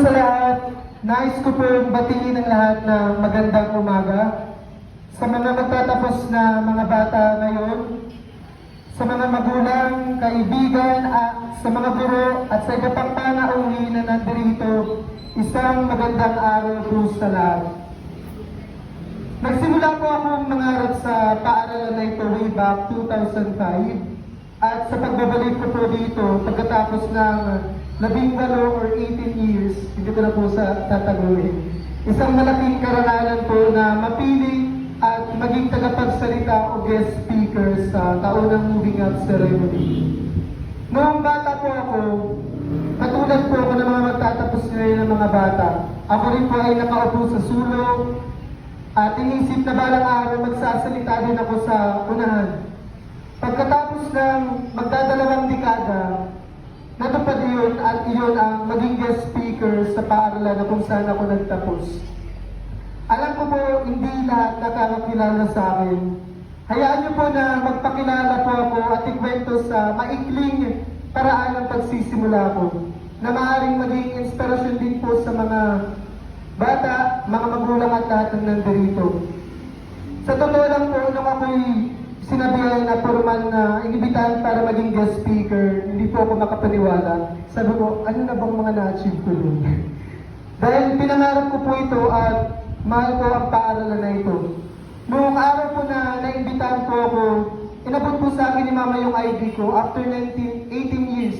sa lahat. Nais ko po batiin ang lahat na magandang umaga. Sa mga magtatapos na mga bata ngayon, sa mga magulang, kaibigan, at sa mga guro, at sa iba pang panauhi na nandito, isang magandang araw po sa lahat. Nagsimula po akong mangarap sa paaralan na ito way back 2005 at sa pagbabalik ko po dito pagkatapos ng labing walo or 18 years, hindi ko na po sa tataguin. Isang malaking karangalan po na mapili at maging tagapagsalita o guest speaker sa taunang moving up ceremony. Noong bata po ako, katulad po ako ng mga magtatapos ngayon ng mga bata, ako rin po ay nakaupo sa sulong, at inisip na balang araw magsasalita din ako sa unahan. Pagkatapos ng magdadalawang dekada, iyon at iyon ang maging guest speaker sa paaralan na kung saan ako nagtapos. Alam ko po, hindi lahat nakakakilala sa akin. Hayaan niyo po na magpakilala po ako at ikwento sa maikling paraan ng pagsisimula ko na maaaring maging inspirasyon din po sa mga bata, mga magulang at lahat ng nandirito. Sa totoo lang po, nung ako'y sinabihan na formal na inibitahan para maging guest speaker, hindi po ako makapaniwala. Sabi ko, ano na bang mga na-achieve ko dun? Dahil pinangarap ko po ito at mahal ko ang paaralan na ito. Noong araw po na naimbitahan po ako, inabot po sa akin ni Mama yung ID ko after 19, 18 years.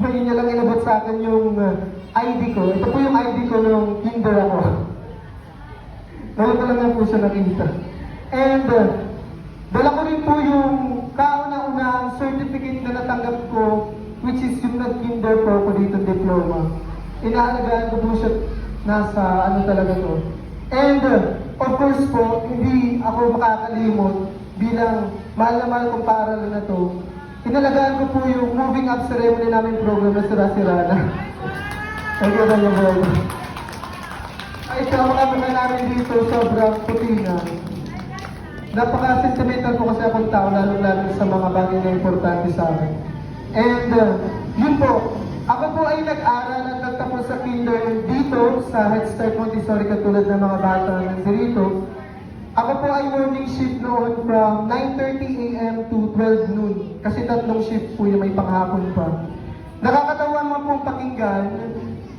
Ngayon niya lang inabot sa akin yung uh, ID ko. Ito po yung ID ko nung kinder ako. Ngayon ko lang po siya nakita. And uh, dala ko rin po yung kauna-unahang certificate na natanggap ko which is yung nag-kinder po ako dito diploma. Inaalagaan ko po siya nasa ano talaga to. And of course po, hindi ako makakalimot bilang mahal na mahal kong paaralan na to. Inalagaan ko po yung moving up ceremony namin program na sira-sira na. Thank you, thank you. Ay, sa mga mukha namin dito, sobrang puti na. Napaka-sentimental ko kasi akong tao, lalo-lalo sa mga bagay na importante sa akin. And, uh, yun po, ako po ay nag-aral at kinder dito sa Head Start Montessori katulad ng mga bata nandito. Ako po ay morning shift noon from 9.30 a.m. to 12 noon. Kasi tatlong shift po yung may panghapon pa. Nakakatawa man pong pakinggan,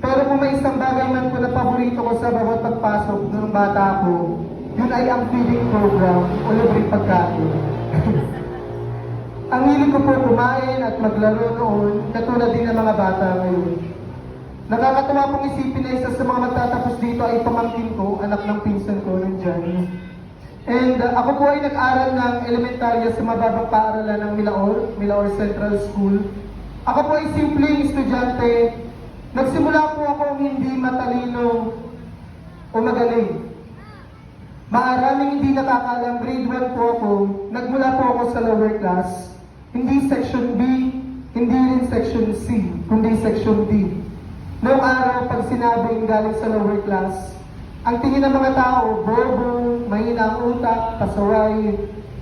pero kung may isang bagay man po na paborito ko sa bawat pagpasok ng bata ko, yun ay ang feeding program o libreng pagkain. ang hilig ko po kumain at maglaro noon, katulad din ng mga bata ngayon. Nakakatawa pong isipin na isa sa mga magtatapos dito ay pamangkin ko, anak ng pinsan ko nandyan. And uh, ako po ay nag-aral ng elementarya sa mababang paaralan ng Milaor, Milaor Central School. Ako po ay simpleng estudyante. Nagsimula po akong hindi matalino o magaling. Maaraming hindi nakakalam, grade 1 po ako, nagmula po ako sa lower class. Hindi section B, hindi rin section C, kundi section D. Noong araw, pag sinabing galing sa lower class, ang tingin ng mga tao, bobo, mahina ang utak, pasaway,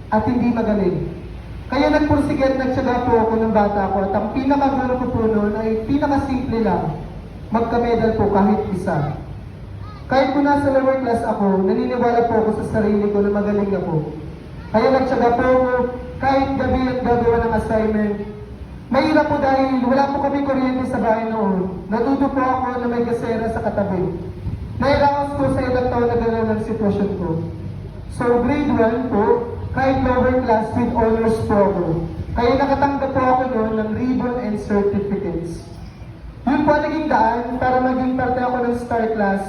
at hindi magaling. Kaya nagpursige at nagtsaga po ako ng bata ko at ang pinakagulo ko po noon ay pinakasimple lang, magkamedal po kahit isa. Kahit kung nasa lower class ako, naniniwala po ako sa sarili ko na magaling ako. Kaya nagtsaga po ako, kahit gabi at gagawa ng assignment. Mahirap po dahil wala po kami kuryente sa bahay noon. Natuto po ako na may kasera sa katabi. Nairaos ko sa ilang taon na gano'n ang sitwasyon ko. So grade 1 po, kahit lower class with honors po ako. Kaya nakatanggap po ako noon ng ribbon and certificates. Yun po naging daan para maging parte ako ng star class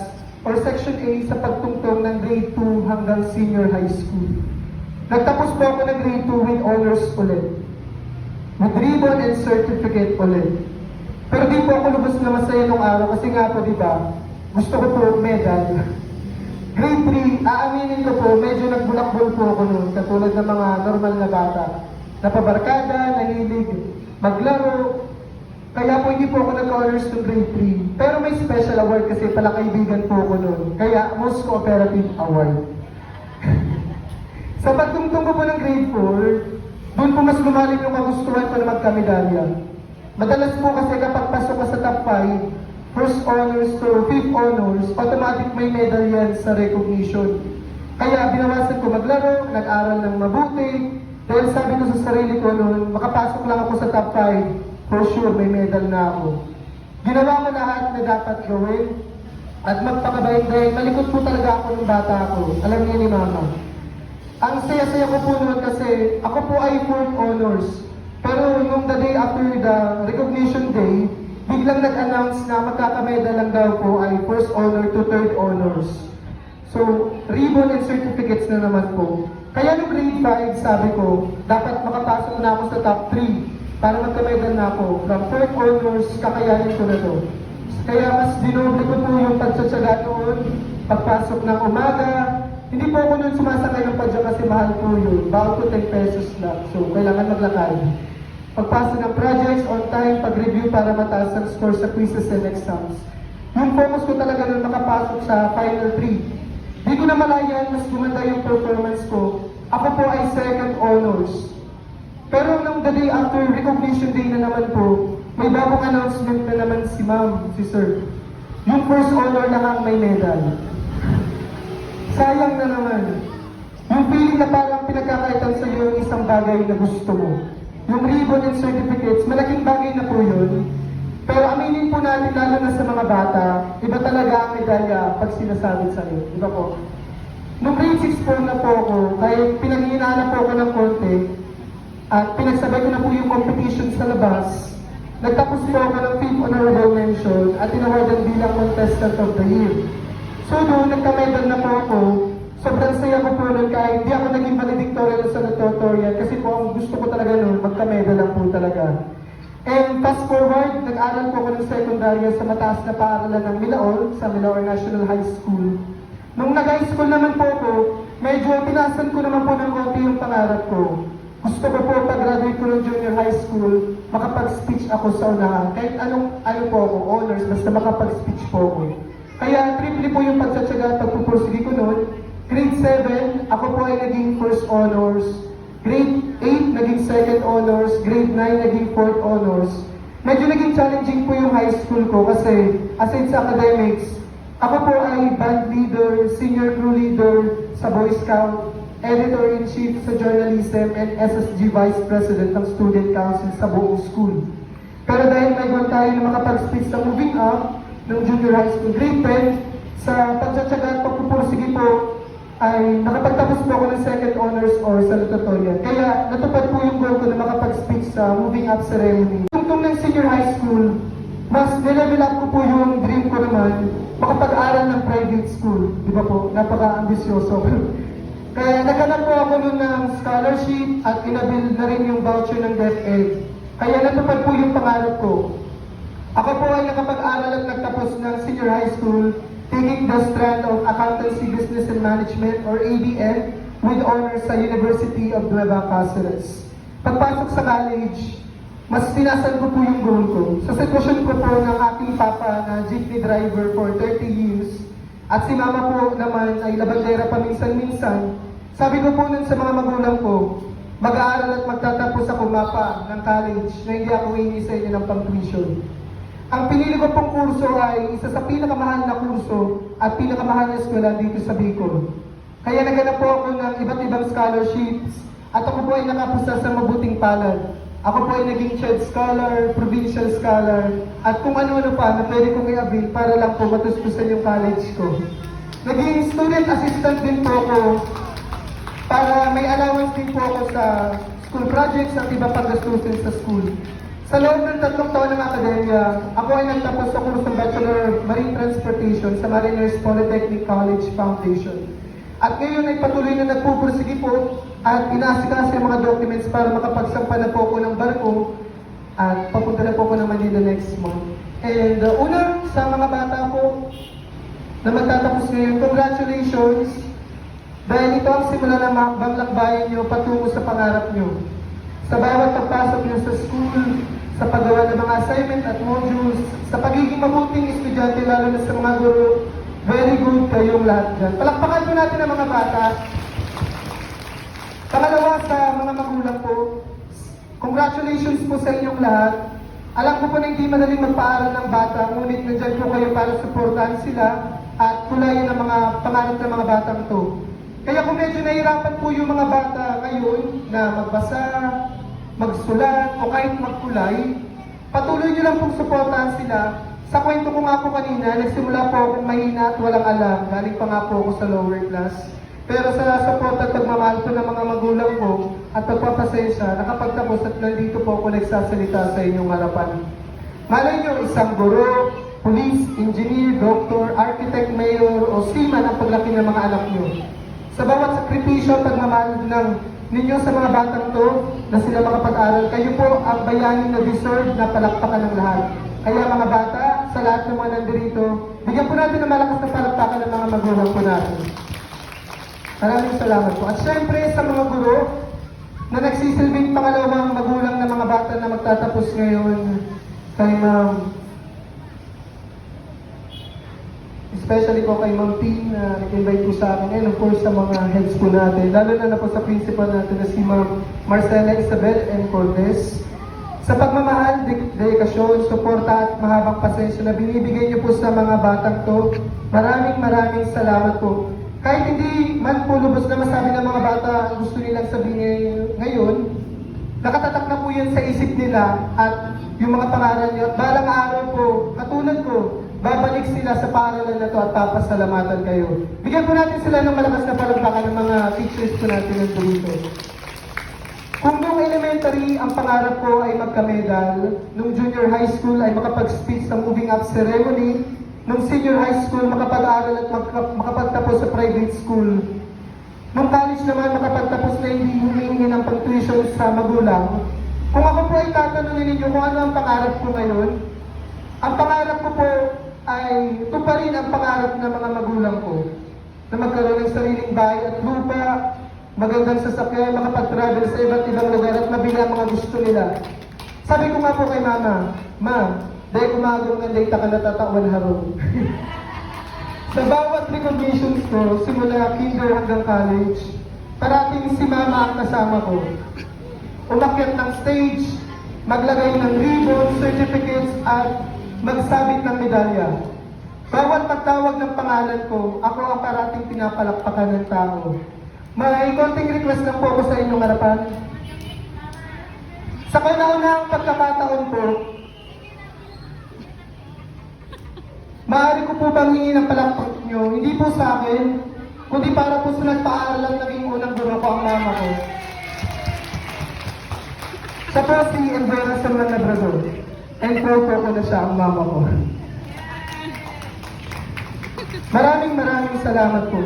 or section A sa pagtungtong ng grade 2 hanggang senior high school. Nagtapos po ako ng grade 2 with honors ulit. With ribbon and certificate ulit. Pero di po ako lubos na masaya nung araw kasi nga po, di ba, gusto ko po medal. Grade 3, aaminin ko po, medyo nagbulakbol po ako noon, katulad ng mga normal na bata. Napabarkada, nahilig, maglaro, kaya po hindi po ako nag-honors to grade 3. Pero may special award kasi pala kaibigan po ako noon. Kaya most cooperative award. Sa pagtungtong ko po ng grade 4, doon po mas lumalim yung kagustuhan ko na magkamedalya. Madalas po kasi kapag pasok ka sa top 5, first honors to fifth honors, automatic may medal yan sa recognition. Kaya binawasan ko maglaro, nag-aral ng mabuti, dahil sabi ko sa sarili ko noon, makapasok lang ako sa top 5, for sure may medal na ako. Ginawa ko lahat na dapat gawin, at magpakabayin dahil malikot po talaga ako ng bata ko. Alam niya ni Mama. Ang saya-saya ko po noon kasi ako po ay fourth honors. Pero nung the day after the recognition day, biglang nag-announce na magkakamedal lang daw po ay first honor to third honors. So, ribbon and certificates na naman po. Kaya nung grade 5, sabi ko, dapat makapasok na ako sa top 3 para magkamedal na ako. From fourth honors, kakayanin ko na to. Kaya mas dinoble ko po yung pagtsatsaga noon, pagpasok ng umaga. Po ako noon sumasakay ng padya kasi mahal po yun. Bawal ko 10 pesos lang. So, kailangan maglakad. Pagpasok ng projects on time, pag-review para mataas ang score sa quizzes and exams. Yung focus ko talaga nung makapasok sa final 3. Di ko na malayan, mas gumanda yung performance ko. Ako po ay second honors. Pero nung the day after recognition day na naman po, may bagong announcement na naman si ma'am, si sir. Yung first honor lang ang may medal. Sayang na naman. Yung feeling na parang pinagkakaitan sa iyo yung isang bagay na gusto mo. Yung ribbon and certificates, malaking bagay na po yun. Pero aminin po natin, lalo na sa mga bata, iba talaga ang medalya pag sinasabi sa iyo. Iba po. Nung grade 6 po na po ako, kahit pinanghihinaan na po ako ng konti, at pinagsabay ko na po yung competition sa labas, nagtapos po ako ng 5th honorable mention at tinawagan bilang contestant of the year. So doon, nagka-medal na po ako. Sobrang saya ko po nun kahit di ako naging valedictorian sa tutorial kasi po ang gusto ko talaga nun, magka-medal lang po talaga. And fast forward, nag-aral po ako ng secondary sa mataas na paaralan ng Milaor, sa Milaor National High School. Nung nag-high school naman po ako, medyo tinasan ko naman po ng konti yung pangarap ko. Gusto ko po pag-graduate ko ng junior high school, makapag-speech ako sa unahan. Kahit anong, ano po ako, honors, basta makapag-speech po ako. Kaya triple po yung pagtsatsaga at pagpupursige ko noon. Grade 7, ako po ay naging first honors. Grade 8, naging second honors. Grade 9, naging fourth honors. Medyo naging challenging po yung high school ko kasi aside sa academics, ako po ay band leader, senior crew leader sa Boy Scout, editor-in-chief sa journalism, and SSG vice president ng student council sa buong school. Pero dahil goal tayo na makapag-speech sa moving up ng junior high school grade 10, sa pagtsatsaga at pagpupursige po, ay nakapagtapos po ako ng second honors or salutatorian. Kaya natupad po yung goal ko na makapag-speech sa moving up ceremony. Tungtong ng senior high school, mas nilevel up ko po yung dream ko naman, makapag-aral ng private school. Di ba po? Napaka-ambisyoso. Kaya naghanap po ako nun ng scholarship at inabil na rin yung voucher ng DepEd. Kaya natupad po yung pangarap ko. Ako po ay nakapag-aral at nagtapos ng senior high school, taking the strand of Accountancy, Business and Management or ABM with honors sa University of Nueva Cáceres. Pagpasok sa college, mas tinasan ko po yung goal ko. Sa sitwasyon ko po ng aking papa na jeepney driver for 30 years, at si mama po naman ay labandera paminsan-minsan, sabi ko po nun sa mga magulang ko, mag-aaral at magtatapos ako mapa ng college na hindi ako inyo ng pang-tuition. Ang pinili ko pong kurso ay isa sa pinakamahal na kurso at pinakamahal na eskwela dito sa Bicol. Kaya naganap po ako ng iba't ibang scholarships at ako po ay nakapusta sa mabuting palad. Ako po ay naging CHED Scholar, Provincial Scholar, at kung ano-ano pa na pwede kong i-avail para lang po matustusan yung college ko. Naging student assistant din po ako para may allowance din po ako sa school projects at iba pang gastusin sa school. Sa loob ng tatlong taon ng akademya, ako ay nagtapos sa kursong Bachelor Marine Transportation sa Mariners Polytechnic College Foundation. At ngayon ay patuloy na nagpupursige po at inaasikaso yung mga documents para makapagsampa na po ako ng barko at papunta na po ako ng Manila next month. And uh, una, sa mga bata po na magtatapos ngayon, congratulations! Dahil ito ang simula ng makbang lakbayan nyo patungo sa pangarap nyo. Sa bawat pagpasok nyo sa school, sa paggawa ng mga assignment at modules, sa pagiging mabuting estudyante lalo na sa mga guro, very good kayong lahat dyan. Palakpakan po natin ang mga bata. Pangalawa sa mga magulang po, congratulations po sa inyong lahat. Alam ko po na hindi madaling magpaaral ng bata, ngunit nandyan po kayo para suportahan sila at tulayan ang mga pangarap ng mga batang to. Kaya kung medyo nahihirapan po yung mga bata ngayon na magbasa, magsulat o kahit magkulay, patuloy nyo lang pong suportahan sila. Sa kwento ko nga po kanina, nagsimula po akong mahina at walang alam. Galing pa nga po ako sa lower class. Pero sa support at pagmamahal po ng mga magulang ko at pagpapasensya, nakapagtapos at nandito po ako nagsasalita sa inyong harapan. Malay nyo, isang guro, police, engineer, doctor, architect, mayor, o seaman ang paglaki ng mga anak nyo. Sa bawat sakripisyo at pagmamahal ng ninyo sa mga batang to na sila makapag-aral, kayo po ang bayanin na deserve na palakpakan ng lahat. Kaya mga bata, sa lahat ng mga nandito, bigyan po natin ng malakas na palakpakan ng mga magulang po natin. Maraming salamat po. At syempre sa mga guro na nagsisilbing pangalawang magulang ng mga bata na magtatapos ngayon kay Ma'am Especially po kay Ma'am P na nag-invite po sa akin and of course sa mga heads po natin. Lalo na na po sa principal natin na si Ma'am Marcela Isabel and Cortez. Sa pagmamahal, de- dedikasyon, suporta at mahabang pasensya na binibigay niyo po sa mga batang to, maraming maraming salamat po. Kahit hindi man po lubos na masabi ng mga bata ang gusto nilang sabihin ngayon, nakatatak na po yan sa isip nila at yung mga pangaral niyo. At balang araw po, katulad ko, babalik sila sa paaralan na to at papasalamatan kayo. Bigyan po natin sila ng malakas na palagpakan ng mga teachers po natin ng dito. Kung nung elementary, ang pangarap ko ay magka-medal, nung junior high school ay makapag-speech sa moving up ceremony, nung senior high school makapag-aral at makapagtapos sa private school, nung college naman makapagtapos na hindi humingi ng pang-tuition sa magulang, kung ako po ay tatanungin ninyo kung ano ang pangarap ko ngayon, ang pangarap ko po ay tuparin ang pangarap ng mga magulang ko na magkaroon ng sariling bahay at lupa, magandang sasakyan, makapag-travel sa iba't ibang lugar at mabili ang mga gusto nila. Sabi ko nga po kay mama, Ma, dahil kumagong ng data ka natatawan harong. sa bawat recognitions ko, simula kinder hanggang college, parating si mama ang kasama ko. Umakyat ng stage, maglagay ng ribbon, certificates at magsabit ng medalya. Bawat pagtawag ng pangalan ko, ako ang parating pinapalakpakan ng tao. May konting request lang po ako sa inyong harapan. Sa kauna-unahang pagkakataon po, maaari ko po bang hingin ang palakpak nyo? Hindi po sa akin, kundi para po sa nagpaaral naging unang guro ko ang mama ko. Sa po si Elvira Samuel Labrador. And po ko na siya ang mama ko. Maraming maraming salamat po.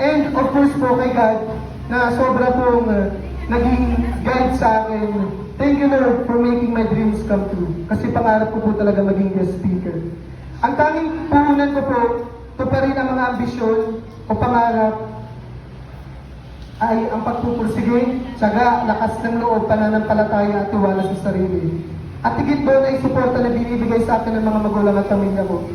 And of course po kay God na sobra pong uh, naging guide sa akin. Thank you Lord for making my dreams come true. Kasi pangarap ko po talaga maging guest speaker. Ang tanging puhunan ko po, ito pa rin ang mga ambisyon o pangarap ay ang pagpupursige, tsaga, lakas ng loob, pananampalataya at tiwala sa sarili. At higit doon ay suporta na binibigay sa akin ng mga magulang at pamilya ko.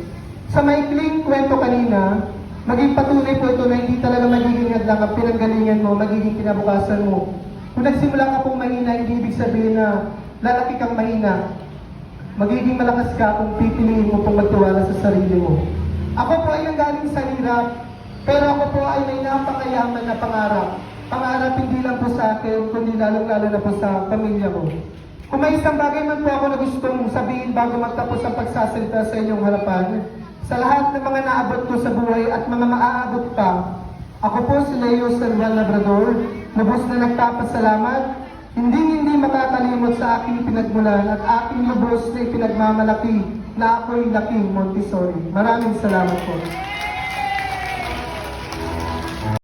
Sa maikling kwento kanina, maging patunay po ito na hindi talaga magiging hadlang ang pinanggalingan mo, magiging kinabukasan mo. Kung nagsimula ka pong mahina, hindi ibig sabihin na lalaki kang mahina. Magiging malakas ka kung pipiliin mo pong magtiwala sa sarili mo. Ako po ay nanggaling sa hirap, pero ako po ay may napakayaman na pangarap. Pangarap hindi lang po sa akin, kundi lalong-lalo na po sa pamilya ko. Kung may isang bagay man po ako na gustong sabihin bago magtapos ang pagsasalita sa inyong harapan, sa lahat ng mga naabot ko sa buhay at mga maaabot pa, ako po si Leo Juan Labrador, lubos na nagpapasalamat, hindi hindi makakalimot sa aking pinagmulan at aking lubos na ipinagmamalaki na ako'y laking Montessori. Maraming salamat po.